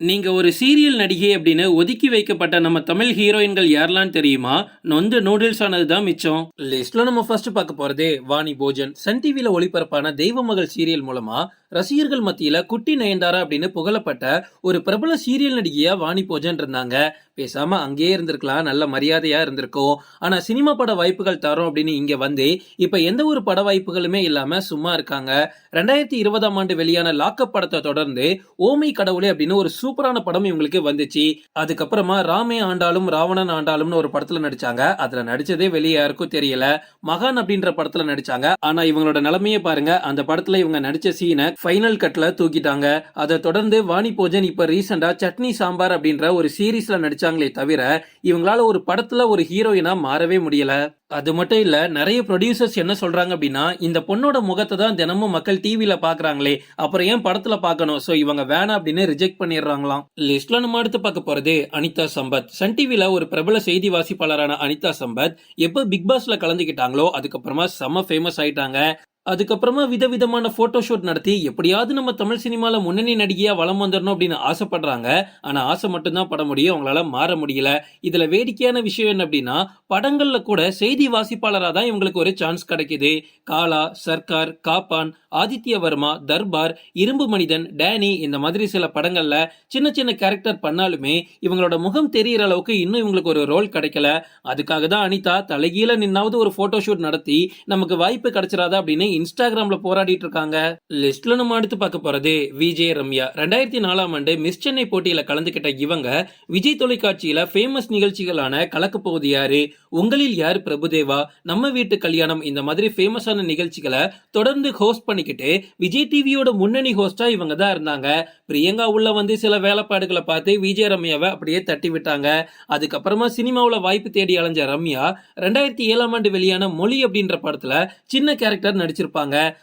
நீங்கள் ஒரு சீரியல் நடிகை அப்படின்னு ஒதுக்கி வைக்கப்பட்ட நம்ம தமிழ் ஹீரோயின்கள் யாரெல்லாம் தெரியுமா? நொந்து நூடுல்ஸ் ஆனது தான் மிச்சம். லிஸ்ட்ல நம்ம ஃபர்ஸ்ட் பார்க்க போறது வாணி போஜன். சன் டிவியில் ஒளிபரப்பான தெய்வ மகள் சீரியல் மூலமா ரசிகர்கள் மத்தியில குட்டி நயன்தாரா அப்படின்னு புகழப்பட்ட ஒரு பிரபல சீரியல் நடிகையா வாணி போஜன் இருந்தாங்க. பேசாம அங்கேயே இருந்திருக்கலாம் நல்ல மரியாதையா இருந்திருக்கும். ஆனா சினிமா பட வாய்ப்புகள் தரோம் அப்படின்னு இங்க வந்து இப்ப எந்த ஒரு பட வாய்ப்புகளுமே இல்லாம சும்மா இருக்காங்க. ரெண்டாயிரத்தி இருபதாம் ஆண்டு வெளியான லாக்கப் படத்தை தொடர்ந்து ஓமை கடவுளே அப்படின்னு ஒரு சூப்பரான படம் இவங்களுக்கு வந்துச்சு. அதுக்கப்புறமா ராமே ஆண்டாலும் ராவணன் ஆண்டாலும்னு ஒரு படத்துல நடிச்சாங்க. அதுல நடிச்சதே வெளியே யாருக்கும் தெரியல. மகான் அப்படின்ற படத்துல நடிச்சாங்க. ஆனா இவங்களோட நிலைமையை பாருங்க. அந்த படத்துல இவங்க நடிச்ச சீனை ஃபைனல் கட்ல தூக்கிட்டாங்க. அதை தொடர்ந்து வாணி போஜன் இப்ப ரீசெண்டா சட்னி சாம்பார் அப்படின்ற ஒரு சீரீஸ்ல நடிச்சாங்களே தவிர இவங்களால ஒரு படத்துல ஒரு ஹீரோயினா மாறவே முடியல. அது மட்டும் இல்ல நிறைய ப்ரொடியூசர்ஸ் என்ன சொல்றாங்க அப்படின்னா இந்த பொண்ணோட முகத்தை தான் தினமும் மக்கள் டிவியில பாக்குறாங்களே அப்புறம் ஏன் படத்துல பார்க்கணும் சோ இவங்க வேணாம் அப்படின்னு ரிஜெக்ட் பண்ணிடுறாங்களாம். லிஸ்ட்ல நம்ம அடுத்து பார்க்க போறது அனிதா சம்பத். சன் டிவில ஒரு பிரபல செய்தி வாசிப்பாளரான அனிதா சம்பத் எப்போ பிக் பாஸ்ல கலந்துக்கிட்டாங்களோ அதுக்கப்புறமா செம ஃபேமஸ் ஆயிட்டாங்க. அதுக்கப்புறமா விதவிதமான ஃபோட்டோஷூட் நடத்தி எப்படியாவது நம்ம தமிழ் சினிமாவில் முன்னணி நடிகையாக வளம் வந்துடணும் அப்படின்னு ஆசைப்படுறாங்க. ஆனால் ஆசை மட்டும்தான் பட முடியும். அவங்களால மாற முடியல. இதில் வேடிக்கையான விஷயம் என்ன அப்படின்னா படங்களில் கூட செய்தி வாசிப்பாளராக தான் இவங்களுக்கு ஒரு சான்ஸ் கிடைக்குது. காலா சர்க்கார் காப்பான் ஆதித்ய வர்மா தர்பார் இரும்பு மனிதன் டேனி இந்த மாதிரி சில படங்கள்ல சின்ன சின்ன கேரக்டர் பண்ணாலுமே இவங்களோட முகம் தெரியற அளவுக்கு இன்னும் இவங்களுக்கு ஒரு ரோல் கிடைக்கல. அதுக்காக தான் அனிதா தலைகீழ நின்னாவது ஒரு போட்டோ ஷூட் நடத்தி நமக்கு வாய்ப்பு கிடைச்சிராதா அப்படின்னு இன்ஸ்டாகிராம்ல போராடிட்டு இருக்காங்க. லிஸ்ட்ல நம்ம அடுத்து பார்க்க போறது விஜய் ரம்யா. ரெண்டாயிரத்தி நாலாம் ஆண்டு மிஸ் சென்னை போட்டியில கலந்துகிட்ட இவங்க விஜய் தொலைக்காட்சியில ஃபேமஸ் நிகழ்ச்சிகளான கலக்க போகுது யாரு உங்களில் யார் பிரபுதேவா நம்ம வீட்டு கல்யாணம் இந்த மாதிரி ஃபேமஸான நிகழ்ச்சிகளை தொடர்ந்து ஹோஸ்ட் பண்ணிக்கிட்டு விஜய் டிவியோட முன்னணி ஹோஸ்டா இவங்க தான் இருந்தாங்க. பிரியங்கா உள்ள வந்து சில வேலைப்பாடுகளை பார்த்து விஜய் ரம்யாவை அப்படியே தட்டி விட்டாங்க. அதுக்கப்புறமா சினிமாவில் வாய்ப்பு தேடி அலைஞ்ச ரம்யா ரெண்டாயிரத்தி ஏழாம் ஆண்டு வெளியான மொழி அப்படின்ற படத்துல சின்ன கேரக்டர் நடிச்சிருப்பாங்க.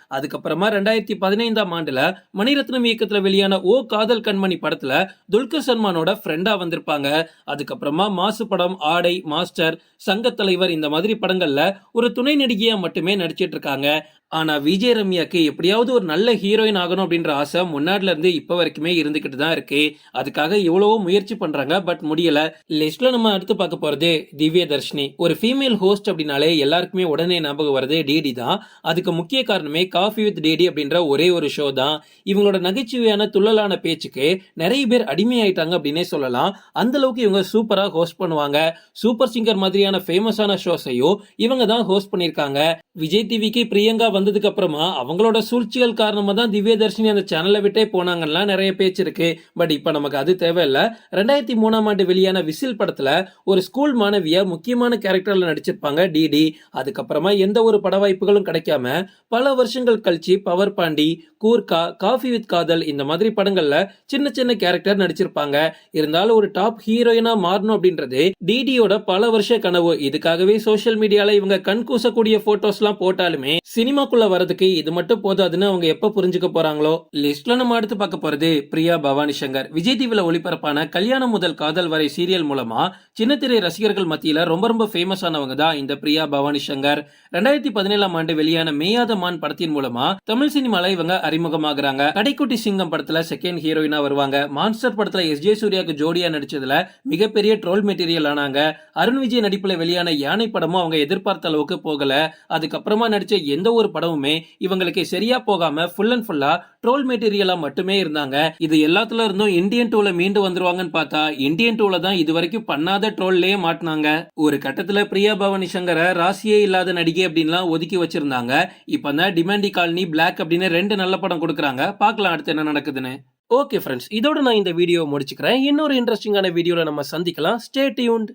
அதுக்கப்புறமா ரெண்டாயிரத்தி பதினைந்தாம் ஆண்டுல மணிரத்னம் இயக்கத்துல வெளியான ஓ காதல் கண்மணி படத்துல துல்கர் சல்மானோட ஃப்ரெண்டா வந்திருப்பாங்க. அதுக்கப்புறமா மாசு படம் ஆடை மாஸ்டர் சங்க தலைவர் இந்த மாதிரி படங்கள்ல ஒரு துணை நடிகையா மட்டுமே நடிச்சிட்டு இருக்காங்க. ஆனால் விஜய் ரம்யாக்கு எப்படியாவது ஒரு நல்ல ஹீரோயின் ஆகணும் அப்படின்ற ஆசை முன்னாடில இருந்து வரைக்குமே இருந்துக்கிட்டு தான் இருக்கு. அதுக்காக எவ்வளவோ முயற்சி பண்றாங்க. பட் முடியல. லிஸ்ட்ல நம்ம அடுத்து பார்க்க போறது திவ்ய தர்ஷினி. ஒரு ஃபீமேல் ஹோஸ்ட் அப்படின்னாலே எல்லாருக்குமே உடனே ஞாபகம் வருது டிடி தான். அதுக்கு முக்கிய காரணமே காஃபி வித் டிடி அப்படின்ற ஒரே ஒரு ஷோ தான். இவங்களோட நகைச்சுவையான துள்ளலான பேச்சுக்கு நிறைய பேர் அடிமையாயிட்டாங்க அப்படின்னே சொல்லலாம். அந்த அளவுக்கு இவங்க சூப்பரா ஹோஸ்ட் பண்ணுவாங்க. சூப்பர் சிங்கர் மாதிரியான ஃபேமஸான ஷோஸையும் இவங்க தான் ஹோஸ்ட் பண்ணியிருக்காங்க. விஜய் டிவிக்கு பிரியங்கா வந்ததுக்கு அப்புறமா அவங்களோட சூழ்ச்சிகள் காரணமா தான் திவ்ய தர்ஷினி அந்த சேனலை விட்டே போனாங்கலாம் நிறைய பேச்சு இருக்கு. பட் இப்ப நமக்கு அது தேவையில்ல. ரெண்டாயிரத்தி மூணாம் ஆண்டு வெளியான விசில் படத்துல ஒரு ஸ்கூல் மாணவியா முக்கியமான கேரக்டர்ல நடிச்சிருப்பாங்க டிடி அதுக்கப்புறமா எந்த ஒரு பட வாய்ப்புகளும் கிடைக்காம பல வருஷங்கள் கழிச்சு power Pandi Gurkha coffee with Kadhal இந்த மாதிரி படங்கள்ல சின்ன சின்ன கேரக்டர் நடிச்சிருப்பாங்க. இருந்தாலும் ஒரு டாப் ஹீரோயினா மாறணும் அப்படின்றது டிடியோட பல வருஷ கனவு. இதுக்காகவே சோஷியல் மீடியால இவங்க கண் கூசக்கூடிய போட்டோஸ் எல்லாம் போட்டாலுமே சினிமாக்குள்ள வரதுக்கு இது மட்டும் போதாதுன்னு அவங்க எப்ப புரிஞ்சுக்க போறாங்களோ? லிஸ்ட்ல நம்ம அடுத்து பார்க்க போறது பிரியா பவானி சங்கர். விஜய் டிவில ஒளிபரப்பான கல்யாணம் முதல் காதல் வரை சீரியல் மூலமா சின்னத்திரை ரசிகர்கள் மத்தியில ரொம்ப ரொம்ப ஃபேமஸ் ஆனவங்க தான் இந்த பிரியா பவானி சங்கர். ரெண்டாயிரத்தி பதினேழாம் ஆண்டு வெளியான மேயாத மான் படத்தின் மூலமா தமிழ் சினிமால இவங்க அறிமுகமாகறாங்க. கடைக்குட்டி சிங்கம் படத்துல செகண்ட் ஹீரோயினா வருவாங்க. மான்ஸ்டர் படத்துல எஸ். ஜே சூர்யாக்கு ஜோடியா நடிச்சதுல மிகப்பெரிய ட்ரோல் மெட்டீரியல் ஆனாங்க. அருண் விஜய் நடிப்புல வெளியான யானை படமும் அவங்க எதிர்பார்த்த அளவுக்கு போகல. அதுக்கப்புறமா நடிச்ச எந்த ஒரு படமுமே இவங்களுக்கு சரியா போகாம ஃபுல் அண்ட் ஃபுல்லா ட்ரோல் மெட்டீரியலா மட்டுமே இருந்தாங்க. இது எல்லாத்துல இருந்தும் இந்தியன் டூல மீண்டு வந்துருவாங்கன்னு பார்த்தா இந்தியன் டூல தான் இது வரைக்கும் பண்ணாத ட்ரோல்லயே மாட்டினாங்க. ஒரு கட்டத்துல பிரியா பவானி சங்கரை ராசியே இல்லாத நடிகை அப்படின்லாம் ஒதுக்கி வச்சிருந்தாங்க. இப்ப தான் டிமாண்டி காலனி பிளாக் அப்படின்னு ரெண்டு நல்ல படம் கொடுக்குறாங்க. பார்க்கலாம் அடுத்து என்ன நடக்குதுன்னு. ஓகே ஃப்ரெண்ட்ஸ் இதோட நான் இந்த வீடியோ முடிச்சுக்கிறேன். இன்னொரு இன்ட்ரெஸ்டிங்கான வீடியோல நம்ம சந்திக்கலாம். Stay tuned